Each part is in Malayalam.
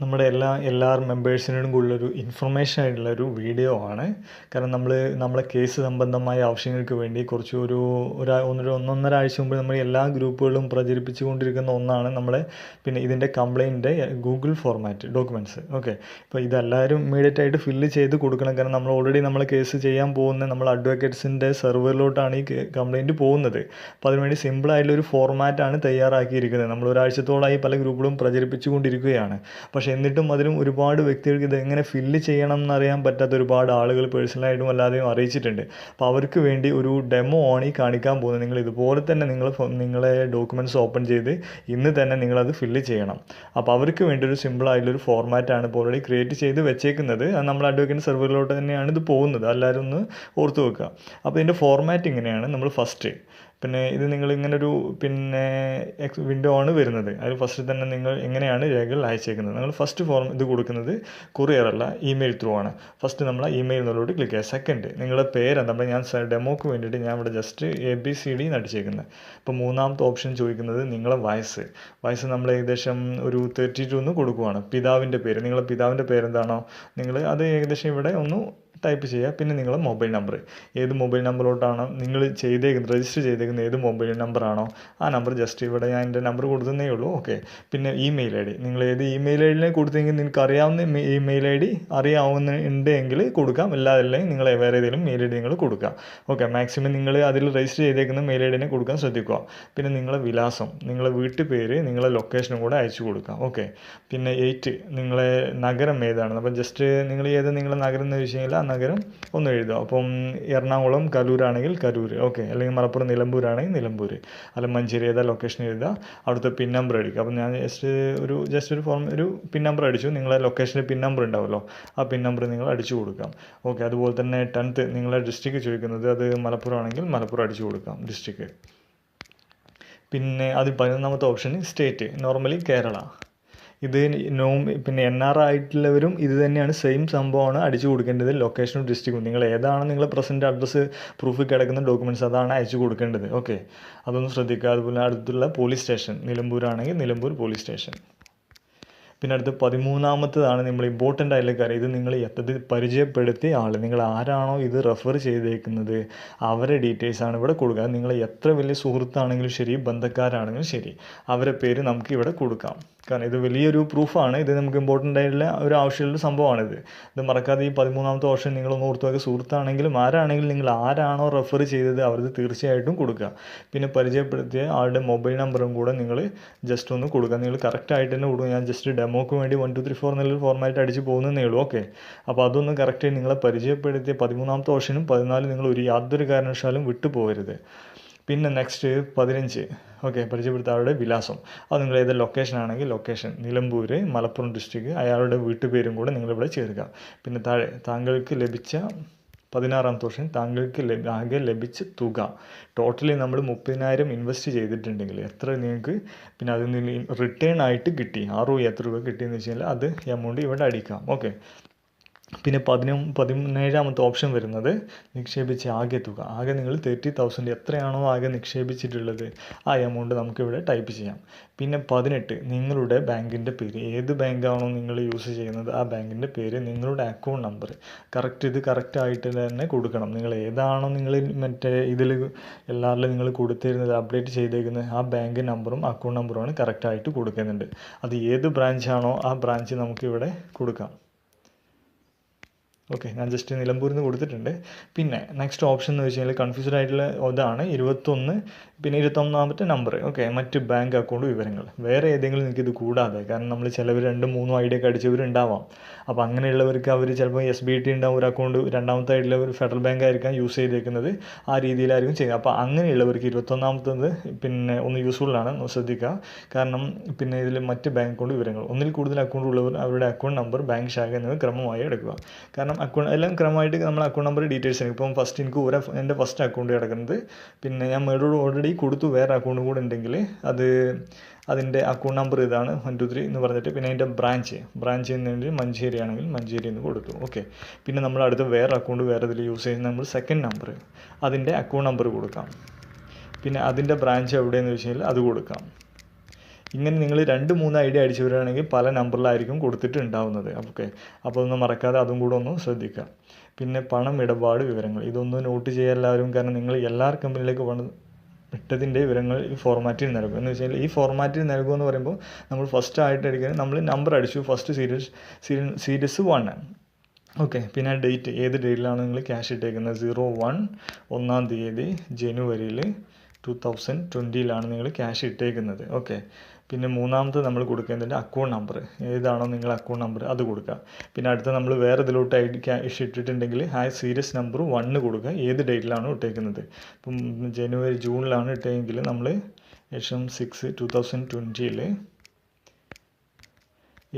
നമ്മുടെ എല്ലാ എല്ലാ മെമ്പേഴ്സിനോടും കൂടുതലൊരു ഇൻഫർമേഷൻ ആയിട്ടുള്ള ഒരു വീഡിയോ ആണ്. കാരണം നമ്മൾ നമ്മളെ കേസ് സംബന്ധമായ ആവശ്യങ്ങൾക്ക് വേണ്ടി കുറച്ച് ഒരു ഒന്നൊരു ഒന്നൊന്നര ആഴ്ച മുമ്പ് നമ്മൾ എല്ലാ ഗ്രൂപ്പുകളും പ്രചരിപ്പിച്ചു കൊണ്ടിരിക്കുന്ന ഒന്നാണ് നമ്മളെ പിന്നെ ഇതിന്റെ കംപ്ലയിന്റെ ഗൂഗിൾ ഫോർമാറ്റ് ഡോക്യുമെന്റ്സ് ഓക്കെ ഇപ്പോൾ ഇതെല്ലാവരും ഇമ്മീഡിയറ്റ് ആയിട്ട് ഫില്ല് ചെയ്ത് കൊടുക്കണം. കാരണം നമ്മൾ ഓൾറെഡി നമ്മൾ കേസ് ചെയ്യാൻ പോകുന്ന നമ്മൾ അഡ്വക്കേറ്റ്സിന്റെ സെർവറിലോട്ടാണ് ഈ കംപ്ലയിന്റ് പോകുന്നത്. അപ്പോൾ അതിനുവേണ്ടി സിമ്പിളായിട്ടുള്ള ഒരു ഫോർമാറ്റാണ് തയ്യാറാക്കിയിരിക്കുന്നത്. നമ്മൾ ഒരാഴ്ചത്തോളമായി പല ഗ്രൂപ്പുകളും പ്രചരിപ്പിച്ചുകൊണ്ടിരിക്കുകയാണ് പക്ഷേ എന്നിട്ടും അതിലും ഒരുപാട് വ്യക്തികൾക്ക് ഇത് എങ്ങനെ ഫില്ല് ചെയ്യണം എന്നറിയാൻ പറ്റാത്ത ഒരുപാട് ആളുകൾ പേഴ്സണലായിട്ടും അല്ലാതെയും അറിയിച്ചിട്ടുണ്ട്. അപ്പോൾ അവർക്ക് വേണ്ടി ഒരു ഡെമോ ആണ് ഈ കാണിക്കാൻ പോകുന്നത് നിങ്ങൾ ഇതുപോലെ തന്നെ നിങ്ങൾ നിങ്ങളെ ഡോക്യുമെന്റ്സ് ഓപ്പൺ ചെയ്ത് ഇന്ന് തന്നെ നിങ്ങളത് ഫില്ല് ചെയ്യണം. അപ്പോൾ അവർക്ക് വേണ്ടി ഒരു സിമ്പിൾ ആയിട്ടുള്ളൊരു ഫോർമാറ്റാണ് ഇപ്പോൾ ഓൾറെഡി ക്രിയേറ്റ് ചെയ്ത് വെച്ചേക്കുന്നത്. നമ്മൾ അഡ്വക്കേറ്റ് സെർവറിലോട്ട് തന്നെയാണ് ഇത് പോകുന്നത്. എല്ലാവരും ഒന്ന് ഓർത്ത് വെക്കുക. അപ്പോൾ ഇതിന്റെ ഫോർമാറ്റ് ഇങ്ങനെയാണ്. നമ്മൾ ഫസ്റ്റ് പിന്നെ ഇത് നിങ്ങൾ ഇങ്ങനൊരു പിന്നെ എക്സ് വിൻഡോ ആണ് വരുന്നത്. അതിൽ ഫസ്റ്റ് തന്നെ നിങ്ങൾ എങ്ങനെയാണ് രേഖകൾ അയച്ചേക്കുന്നത്? നിങ്ങൾ ഫസ്റ്റ് ഫോം ഇത് കൊടുക്കുന്നത് കൊറിയർ അല്ല ഇമെയിൽ ത്രൂ ആണ്. ഫസ്റ്റ് നമ്മൾ ഇമെയിൽ എന്നുള്ളോട് ക്ലിക്ക് ചെയ്യുക. സെക്കൻഡ് നിങ്ങളുടെ പേരെന്താ? അപ്പോൾ ഞാൻ ഡെമോക്ക് വേണ്ടിയിട്ട് ഞാൻ ഇവിടെ just A B C D നടിച്ചേക്കുന്നത് അപ്പോൾ മൂന്നാമത്തെ ഓപ്ഷൻ ചോദിക്കുന്നത് നിങ്ങളെ വയസ്സ്. വയസ്സ് നമ്മൾ ഏകദേശം ഒരു തേർട്ടി ടു എന്ന് കൊടുക്കുവാണ്. പിതാവിന്റെ പേര്. നിങ്ങളുടെ പിതാവിന്റെ പേരെന്താണോ? നിങ്ങൾ അത് ഏകദേശം ഇവിടെ ഒന്ന് ടൈപ്പ് ചെയ്യുക പിന്നെ നിങ്ങളുടെ മൊബൈൽ നമ്പർ. ഏത് മൊബൈൽ നമ്പറിലോട്ടാണോ നിങ്ങൾ ചെയ്തേക്കുന്നത് രജിസ്റ്റർ ചെയ്തേക്കുന്ന ഏത് മൊബൈൽ നമ്പറാണോ ആ നമ്പർ ജസ്റ്റ് ഇവിടെ ഞാൻ എന്റെ നമ്പർ കൊടുത്തതേ ഉള്ളൂ ഓക്കെ പിന്നെ ഇമെയിൽ ഐ ഡി നിങ്ങൾ ഏത് ഇമെയിൽ ഐ ഡിനെ കൊടുത്തെങ്കിൽ നിങ്ങൾക്ക് അറിയാവുന്ന ഇമെയിൽ ഐ ഡി അറിയാവുന്ന ഉണ്ടെങ്കിൽ കൊടുക്കാം. അല്ലാതെ നിങ്ങൾ വേറെ ഏതെങ്കിലും മെയിൽ ഐ ഡി നിങ്ങൾ കൊടുക്കുക ഓക്കെ മാക്സിമം നിങ്ങൾ അതിൽ രജിസ്റ്റർ ചെയ്തേക്കുന്ന മെയിൽ ഐ ഡിനെ കൊടുക്കാൻ ശ്രദ്ധിക്കുക. പിന്നെ നിങ്ങളെ വിലാസം നിങ്ങളെ വീട്ടുപേര് നിങ്ങളെ ലൊക്കേഷനും കൂടെ അയച്ചു കൊടുക്കുക ഓക്കെ പിന്നെ എയ്റ്റ് നിങ്ങളെ നഗരം ഏതാണ്? അപ്പം ജസ്റ്റ് നിങ്ങൾ ഏത് നിങ്ങളെ നഗരം എന്ന് വെച്ച് കഴിഞ്ഞാൽ നഗരം ഒന്ന് എഴുതുക. അപ്പം എറണാകുളം കലൂരാണെങ്കിൽ കലൂർ ഓക്കെ. അല്ലെങ്കിൽ മലപ്പുറം നിലമ്പൂരാണെങ്കിൽ നിലമ്പൂർ അല്ല മഞ്ചേരി ഏതാ ലൊക്കേഷൻ എഴുതുക. അവിടുത്തെ പിൻ നമ്പർ അടിക്കുക അപ്പം ഞാൻ ജസ്റ്റ് ഒരു ജസ്റ്റ് ഒരു ഫോം ഒരു പിൻ നമ്പർ അടിച്ചു. നിങ്ങളെ ലൊക്കേഷനിൽ പിൻ നമ്പർ ഉണ്ടാവുമല്ലോ. ആ പിൻ നമ്പർ നിങ്ങൾ അടിച്ചു കൊടുക്കാം. ഓക്കെ. അതുപോലെ തന്നെ ടെൻത്ത് നിങ്ങളെ ഡിസ്ട്രിക്ട് ചോദിക്കുന്നത് അത് മലപ്പുറം ആണെങ്കിൽ മലപ്പുറം അടിച്ചു കൊടുക്കാം ഡിസ്ട്രിക്ട് പിന്നെ അത് പതിനൊന്നാമത്തെ ഓപ്ഷൻ സ്റ്റേറ്റ് നോർമലി കേരള. ഇത് നോ പിന്നെ എൻ ആർ ആയിട്ടുള്ളവരും ഇത് തന്നെയാണ് സെയിം സംഭവമാണ് അടിച്ചു കൊടുക്കേണ്ടത് ലൊക്കേഷനും ഡിസ്ട്രിക്റ്റും നിങ്ങൾ ഏതാണ് നിങ്ങൾ പ്രസന്റ് അഡ്രസ്സ് പ്രൂഫിൽ കിടക്കുന്ന ഡോക്യുമെന്റ്സ് അതാണ് അയച്ചു കൊടുക്കേണ്ടത്. ഓക്കെ അതൊന്നും ശ്രദ്ധിക്കുക. അതുപോലെ അടുത്തുള്ള പോലീസ് സ്റ്റേഷൻ നിലമ്പൂരാണെങ്കിൽ നിലമ്പൂർ പോലീസ് സ്റ്റേഷൻ പിന്നെ അടുത്ത് പതിമൂന്നാമത്തതാണ് നമ്മൾ ഇമ്പോർട്ടന്റ് ആയിട്ടുള്ള കാര്യം. ഇത് നിങ്ങൾ എത്തത് പരിചയപ്പെടുത്തിയ ആൾ. നിങ്ങൾ ആരാണോ ഇത് റെഫർ ചെയ്തേക്കുന്നത്. അവരെ ഡീറ്റെയിൽസ് ആണ് ഇവിടെ കൊടുക്കുക. നിങ്ങൾ എത്ര വലിയ സുഹൃത്താണെങ്കിലും ശരി ബന്ധക്കാരാണെങ്കിലും ശരി. അവരെ പേര് നമുക്ക് ഇവിടെ കൊടുക്കാം. കാരണം ഇത് വലിയൊരു പ്രൂഫാണ് ഇത് നമുക്ക് ഇമ്പോർട്ടന്റ് ആയിട്ടുള്ള ഒരു ആവശ്യമുള്ള സംഭവമാണിത്. ഇത് മറക്കാതെ ഈ പതിമൂന്നാമത്തെ ഓപ്ഷൻ നിങ്ങളൊന്ന് ഓർത്തുവാക്കി സുഹൃത്താണെങ്കിലും ആരാണെങ്കിലും നിങ്ങൾ ആരാണോ റെഫർ ചെയ്തത് അവർക്ക് തീർച്ചയായിട്ടും കൊടുക്കുക. പിന്നെ പരിചയപ്പെടുത്തിയ ആളുടെ മൊബൈൽ നമ്പറും കൂടെ നിങ്ങൾ ജസ്റ്റ് ഒന്ന് കൊടുക്കുക. നിങ്ങൾ കറക്റ്റായിട്ട് തന്നെ കൊടുക്കുക. ഞാൻ ജസ്റ്റ് ഡെമോക്ക് വേണ്ടി വൺ ടു ത്രീ ഫോർ എന്നുള്ള ഫോർമാറ്റ് അടിച്ച് പോകുന്നതേ ഉള്ളൂ. ഓക്കെ അപ്പോൾ അതൊന്ന് കറക്റ്റ് നിങ്ങളെ പരിചയപ്പെടുത്തിയ പതിമൂന്നാമത്തെ ഓപ്ഷനും പതിനാല് നിങ്ങൾ ഒരു യാതൊരു കാരണവശാലും വിട്ടു പോകരുത് പിന്നെ നെക്സ്റ്റ് പതിനഞ്ച്. ഓക്കെ പരിചയപ്പെടുത്ത ആളുടെ വിലാസം. അത് നിങ്ങൾ ഏത് ലൊക്കേഷൻ ആണെങ്കിൽ ലൊക്കേഷൻ നിലമ്പൂർ മലപ്പുറം ഡിസ്ട്രിക്ട് അയാളുടെ വീട്ടുപേരും കൂടെ നിങ്ങളിവിടെ ചേർക്കുക പിന്നെ താഴെ താങ്കൾക്ക് ലഭിച്ച പതിനാറാം തോഷൻ താങ്കൾക്ക് ആകെ ലഭിച്ച തുക. ടോട്ടലി നമ്മൾ മുപ്പതിനായിരം ഇൻവെസ്റ്റ് ചെയ്തിട്ടുണ്ടെങ്കിൽ എത്ര നിങ്ങൾക്ക് പിന്നെ അതിൽ നിന്ന് റിട്ടേൺ ആയിട്ട് കിട്ടി. ആറ് എത്ര രൂപ കിട്ടിയെന്ന് വെച്ച് കഴിഞ്ഞാൽ അത് എമൗണ്ട് ഇവിടെ അടിക്കാം. ഓക്കെ പിന്നെ പതിനൊ പതിനേഴാമത്തെ ഓപ്ഷൻ വരുന്നത് നിക്ഷേപിച്ച ആകെ തുക. ആകെ നിങ്ങൾ തേർട്ടി തൗസൻഡ് എത്രയാണോ ആകെ നിക്ഷേപിച്ചിട്ടുള്ളത് ആ എമൗണ്ട് നമുക്കിവിടെ ടൈപ്പ് ചെയ്യാം. പിന്നെ പതിനെട്ട് നിങ്ങളുടെ ബാങ്കിന്റെ പേര്. ഏത് ബാങ്കാണോ നിങ്ങൾ യൂസ് ചെയ്യുന്നത് ആ ബാങ്കിന്റെ പേര് നിങ്ങളുടെ അക്കൗണ്ട് നമ്പർ കറക്റ്റ് ഇത് കറക്റ്റ് ആയിട്ട് തന്നെ കൊടുക്കണം. നിങ്ങൾ ഏതാണോ നിങ്ങൾ മറ്റേ ഇതിൽ എല്ലാവരിലും നിങ്ങൾ കൊടുത്തിരുന്നത് അപ്ഡേറ്റ് ചെയ്തേക്കുന്നത് ആ ബാങ്ക് നമ്പറും അക്കൗണ്ട് നമ്പറുമാണ് കറക്റ്റായിട്ട് കൊടുക്കുന്നുണ്ട്. അത് ഏത് ബ്രാഞ്ചാണോ ആ ബ്രാഞ്ച് നമുക്കിവിടെ കൊടുക്കാം. ഓക്കെ ഞാൻ ജസ്റ്റ് നിലമ്പൂരിൽ നിന്ന് കൊടുത്തിട്ടുണ്ട്. പിന്നെ നെക്സ്റ്റ് ഓപ്ഷൻ എന്ന് വെച്ച് കഴിഞ്ഞാൽ കൺഫ്യൂസ്ഡ് ആയിട്ടുള്ള ഇതാണ് ഇരുപത്തൊന്ന് പിന്നെ ഇരുപത്തൊന്നാമത്തെ നമ്പർ ഓക്കെ മറ്റ് ബാങ്ക് അക്കൗണ്ട് വിവരങ്ങൾ. വേറെ ഏതെങ്കിലും നിങ്ങൾക്ക് ഇത് കൂടാതെ കാരണം നമ്മൾ ചിലവർ രണ്ടും മൂന്നും ഐ ഡി ഒക്കെ അടിച്ചവരുണ്ടാവാം. അപ്പോൾ അങ്ങനെയുള്ളവർക്ക് അവർ ചിലപ്പോൾ എസ് ബി ടി ഉണ്ടാവും ഒരു അക്കൗണ്ട് രണ്ടാമത്തെ ആയിട്ടുള്ള ഒരു ഫെഡറൽ ബാങ്ക് ആയിരിക്കാം യൂസ് ചെയ്തേക്കുന്നത്. ആ രീതിയിലായിരിക്കും ചെയ്യുക അപ്പോൾ അങ്ങനെയുള്ളവർക്ക് ഇരുപത്തൊന്നാമത്തത് പിന്നെ ഒന്ന് യൂസ്ഫുള്ളാണ് ശ്രദ്ധിക്കുക. കാരണം പിന്നെ ഇതിൽ മറ്റ് ബാങ്ക് അക്കൗണ്ട് വിവരങ്ങൾ. ഒന്നിൽ കൂടുതൽ അക്കൗണ്ട് ഉള്ളവർ അവരുടെ അക്കൗണ്ട് നമ്പർ ബാങ്ക് ശാഖ എന്നിവ ക്രമമായി എടുക്കുക. കാരണം അക്കൗണ്ട് എല്ലാം ക്രമമായിട്ട് നമ്മൾ അക്കൗണ്ട് നമ്പർ ഡീറ്റെയിൽസ് ആണ്. ഇപ്പം ഫസ്റ്റ് എനിക്ക് ഒരു എന്റെ ഫസ്റ്റ് അക്കൗണ്ട് കിടക്കുന്നത്. പിന്നെ ഞാൻ മേഡോട് ഓൾറെഡി കൊടുത്തു വേറെ അക്കൗണ്ട് കൂടെ ഉണ്ടെങ്കിൽ അത് അതിന്റെ അക്കൗണ്ട് നമ്പർ ഇതാണ് വൺ ടു ത്രീ എന്ന് പറഞ്ഞിട്ട് പിന്നെ അതിന്റെ ബ്രാഞ്ച് ബ്രാഞ്ച് എന്ന് മഞ്ചേരി ആണെങ്കിൽ മഞ്ചേരി എന്ന് കൊടുത്തു. ഓക്കെ പിന്നെ നമ്മൾ അടുത്ത് വേറെ അക്കൗണ്ട് വേറെ ഇതിൽ യൂസ് ചെയ്യുന്ന നമ്മൾ സെക്കൻഡ് നമ്പർ അതിന്റെ അക്കൗണ്ട് നമ്പർ കൊടുക്കാം. പിന്നെ അതിന്റെ ബ്രാഞ്ച് എവിടെയെന്ന് വെച്ച് കഴിഞ്ഞാൽ അത് കൊടുക്കാം. ഇങ്ങനെ നിങ്ങൾ രണ്ട് മൂന്ന് ഐ ഡി അടിച്ചു വരികയാണെങ്കിൽ പല നമ്പറിലായിരിക്കും കൊടുത്തിട്ടുണ്ടാവുന്നത്. ഓക്കെ. അപ്പോൾ ഒന്നും മറക്കാതെ അതും കൂടെ ഒന്ന് ശ്രദ്ധിക്കുക. പിന്നെ പണം ഇടപാട് വിവരങ്ങൾ. ഇതൊന്നും നോട്ട് ചെയ്യുക എല്ലാവരും. കാരണം നിങ്ങൾ എല്ലാ കമ്പനിയിലേക്ക് പണം ഇട്ടതിന്റെ വിവരങ്ങൾ ഈ ഫോർമാറ്റിൽ നൽകും. എന്ന് വെച്ചാൽ ഈ ഫോർമാറ്റിൽ നൽകുക എന്ന് പറയുമ്പോൾ നമ്മൾ ഫസ്റ്റ് ആയിട്ട് അടിക്കുന്നത് നമ്മൾ നമ്പർ അടിച്ചു. First series series one okay. പിന്നെ ഡേറ്റ് ഏത് ഡേറ്റിലാണ് നിങ്ങൾ ക്യാഷ് ഇട്ടേക്കുന്നത്? സീറോ വൺ ഒന്നാം തീയതി ജനുവരിയിൽ ടു തൗസൻഡ് ട്വന്റിയിലാണ് നിങ്ങൾ ക്യാഷ് ഇട്ടേക്കുന്നത്. ഓക്കെ. പിന്നെ മൂന്നാമത്തെ നമ്മൾ കൊടുക്കേണ്ടത് അക്കൗണ്ട് നമ്പർ ഏതാണോ നിങ്ങൾ അക്കൗണ്ട് നമ്പർ അത് കൊടുക്കുക. പിന്നെ അടുത്ത നമ്മൾ വേറെ ഇതിലോട്ട് ഐ ഡി ക്യാഷ് ഇട്ടിട്ടുണ്ടെങ്കിൽ ആ സീരിയസ് നമ്പർ വണ്ണ് കൊടുക്കുക. ഏത് ഡേറ്റിലാണോ ഇട്ടേക്കുന്നത്? ഇപ്പം ജനുവരി ജൂണിലാണ് ഇട്ടതെങ്കിൽ നമ്മൾ ഏഷം സിക്സ് ടു തൗസൻഡ് ട്വന്റിയിൽ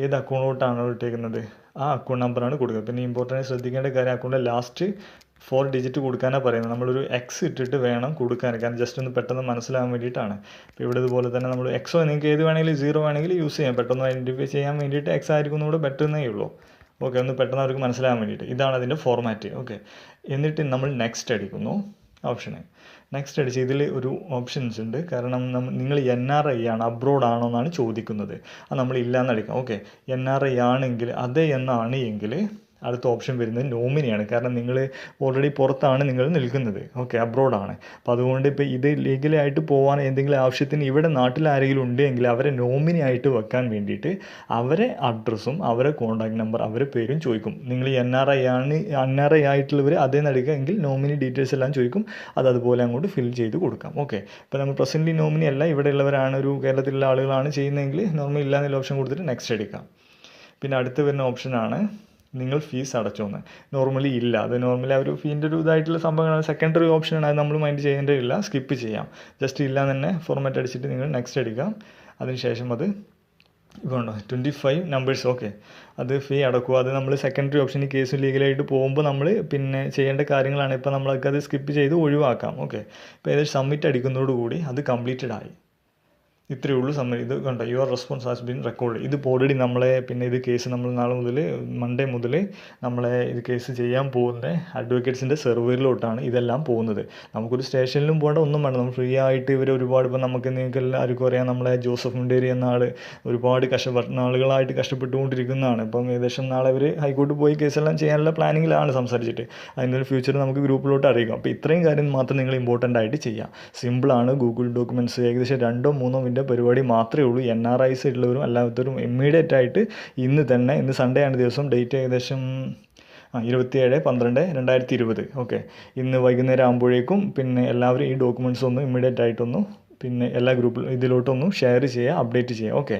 ഏത് അക്കൗണ്ടിലോട്ടാണോ ഇട്ടേക്കുന്നത്? ആ അക്കൗണ്ട് നമ്പറാണ് കൊടുക്കുക. പിന്നെ ഇമ്പോർട്ടന്റ് ശ്രദ്ധിക്കേണ്ട കാര്യം അക്കൗണ്ടിന്റെ ലാസ്റ്റ് ഫോർ ഡിജിറ്റ് കൊടുക്കാനാണ് പറയുന്നത്. നമ്മളൊരു എക്സ് ഇട്ടിട്ട് വേണം കൊടുക്കാൻ കാരണം ജസ്റ്റ് ഒന്ന് പെട്ടെന്ന് മനസ്സിലാകാൻ വേണ്ടിയിട്ടാണ്. ഇപ്പോൾ ഇവിടെ ഇതുപോലെ തന്നെ നമ്മൾ എക്സോ നിങ്ങൾക്ക് ഏത് വേണമെങ്കിലും സീറോ വേണമെങ്കിൽ യൂസ് ചെയ്യാം. പെട്ടെന്ന് ഐഡന്റിഫൈ ചെയ്യാൻ വേണ്ടിയിട്ട് എക്സ് ആയിരിക്കും കൂടെ ബെറ്റർ എന്നേ ഉള്ളൂ. ഓക്കെ ഒന്ന് പെട്ടെന്ന് അവർക്ക് മനസ്സിലാകാൻ വേണ്ടിയിട്ട്. ഇതാണ് അതിന്റെ ഫോർമാറ്റ് ഓക്കെ എന്നിട്ട് നമ്മൾ നെക്സ്റ്റ് അടിക്കുന്നു. ഓപ്ഷന് നെക്സ്റ്റ് അടിച്ച് ഇതിൽ ഒരു ഓപ്ഷൻസ് ഉണ്ട്. കാരണം നിങ്ങൾ എൻ ആർ ഐ ആണ്. അബ്രോഡ് ആണോ എന്നാണ് ചോദിക്കുന്നത്. അത് നമ്മൾ ഇല്ലയെന്ന് അടിക്കാം. ഓക്കെ എൻ ആർ ഐ ആണെങ്കിൽ അതെ എന്നാണ് എങ്കിൽ അടുത്ത ഓപ്ഷൻ വരുന്നത് നോമിനിയാണ് കാരണം നിങ്ങൾ ഓൾറെഡി പുറത്താണ് നിങ്ങൾ നിൽക്കുന്നത്. ഓക്കെ അബ്രോഡാണ് അപ്പോൾ അതുകൊണ്ട് ഇപ്പോൾ ഇത് ലീഗലായിട്ട് പോകാൻ എന്തെങ്കിലും ആവശ്യത്തിന് ഇവിടെ നാട്ടിൽ ആരെങ്കിലും ഉണ്ടെങ്കിൽ അവരെ നോമിനി ആയിട്ട് വെക്കാൻ വേണ്ടിയിട്ട് അവരെ അഡ്രസ്സും അവരെ കോൺടാക്ട് നമ്പർ അവരെ പേരും ചോദിക്കും. നിങ്ങൾ എൻ ആർ ഐ ആണ് എൻ ആർ ഐ ആയിട്ടുള്ളവർ അതേ നടക്കുക എങ്കിൽ നോമിനി ഡീറ്റെയിൽസ് എല്ലാം ചോദിക്കും. അത് അതുപോലെ അങ്ങോട്ട് ഫിൽ ചെയ്ത് കൊടുക്കാം. ഓക്കെ ഇപ്പോൾ നമ്മൾ പ്രസന്റ്ലി നോമിനി അല്ല ഇവിടെ ഉള്ളവരാണ് ഒരു കേരളത്തിലുള്ള ആളുകളാണ് ചെയ്യുന്നതെങ്കിൽ നോർമൽ ഇല്ല എന്നുള്ള ഓപ്ഷൻ കൊടുത്തിട്ട് നെക്സ്റ്റ് എടുക്കാം. പിന്നെ അടുത്ത് വരുന്ന ഓപ്ഷനാണ് നിങ്ങൾ ഫീസ് അടച്ചോന്ന്. നോർമലി ഇല്ല. അത് നോർമലി ആ ഒരു ഫീന്റെ ഒരു ഇതായിട്ടുള്ള സംഭവങ്ങളാണ്. സെക്കൻഡറി ആണ്. അത് നമ്മൾ മൈൻഡ് ചെയ്യേണ്ടതില്ല. സ്കിപ്പ് ചെയ്യാം. ജസ്റ്റ് ഇല്ല തന്നെ ഫോർമാറ്റ് അടിച്ചിട്ട് നിങ്ങൾ നെക്സ്റ്റ് അടിക്കാം അതിനുശേഷം അത് ഇപ്പോൾ ട്വന്റി ഫൈവ് നമ്പേഴ്സ് ഓക്കെ അത് ഫീ അടക്കുക. അത് നമ്മൾ സെക്കൻഡറി ഓപ്ഷൻ കേസ് ലീഗലായിട്ട് പോകുമ്പോൾ നമ്മൾ പിന്നെ ചെയ്യേണ്ട കാര്യങ്ങളാണ്. ഇപ്പോൾ നമ്മളൊക്കെ അത് സ്കിപ്പ് ചെയ്ത് ഒഴിവാക്കാം. ഓക്കെ ഇപ്പോൾ ഏകദേശം സബ്മിറ്റ് അടിക്കുന്നതോടുകൂടി അത് കംപ്ലീറ്റഡ് ആയി. ഇത്രയേ ഉള്ളൂ. സമയം ഇത് കണ്ടോ? Your response has been record ഇത് ഓൾറെഡി നമ്മളെ പിന്നെ ഇത് കേസ് നമ്മൾ നാളെ മുതൽ മൺഡേ മുതൽ നമ്മളെ ഇത് കേസ് ചെയ്യാൻ പോകുന്ന അഡ്വക്കേറ്റ്സിന്റെ സെർവറിലോട്ടാണ് ഇതെല്ലാം പോകുന്നത്. നമുക്കൊരു സ്റ്റേഷനിലും പോകേണ്ട ഒന്നും വേണ്ട. നമ്മൾ ഫ്രീ ആയിട്ട് ഇവർ ഒരുപാട് ഇപ്പം നമുക്ക് നിങ്ങൾക്ക് എല്ലാവർക്കും അറിയാം. നമ്മളെ ജോസഫ് മുണ്ടേരി എന്ന ആൾ ഒരുപാട് കഷ്ടപ്പെട്ട ആളുകളായിട്ട് കഷ്ടപ്പെട്ടുകൊണ്ടിരിക്കുന്നതാണ്. ഇപ്പം ഏകദേശം നാളെ അവർ ഹൈക്കോർട്ടിൽ പോയി കേസെല്ലാം ചെയ്യാനുള്ള പ്ലാനിങ്ങിലാണ് സംസാരിച്ചിട്ട്. അതിന്റെ ഫ്യൂച്ചർ നമുക്ക് ഗ്രൂപ്പിലോട്ട് അറിയിക്കാം. അപ്പോൾ ഇത്രയും കാര്യം മാത്രം നിങ്ങൾ ഇമ്പോർട്ടന്റ് ആയിട്ട് ചെയ്യാം. സിമ്പിളാണ് ഗൂഗിൾ ഡോക്യുമെന്റ്സ് ഏകദേശം രണ്ടോ മൂന്നോ മിനിറ്റ് പരിപാടി മാത്രമേ ഉള്ളൂ. എൻ ആർ ഐസ് ഉള്ളവരും അല്ലാത്തവരും ഇമ്മീഡിയറ്റ് ആയിട്ട് ഇന്ന് തന്നെ ഇന്ന് സൺഡേ ആണ് ദിവസം. ഡേറ്റ് ഏകദേശം ആ ഇരുപത്തിയേഴ് പന്ത്രണ്ട് രണ്ടായിരത്തി ഇരുപത് ഓക്കെ ഇന്ന് വൈകുന്നേരം ആകുമ്പോഴേക്കും പിന്നെ എല്ലാവരും ഈ ഡോക്യുമെന്റ്സ് ഒന്ന് ഇമ്മീഡിയറ്റ് ആയിട്ടൊന്ന് പിന്നെ എല്ലാ ഗ്രൂപ്പിലും ഇതിലോട്ടൊന്നും ഷെയർ ചെയ്യുക അപ്ഡേറ്റ് ചെയ്യുക. ഓക്കെ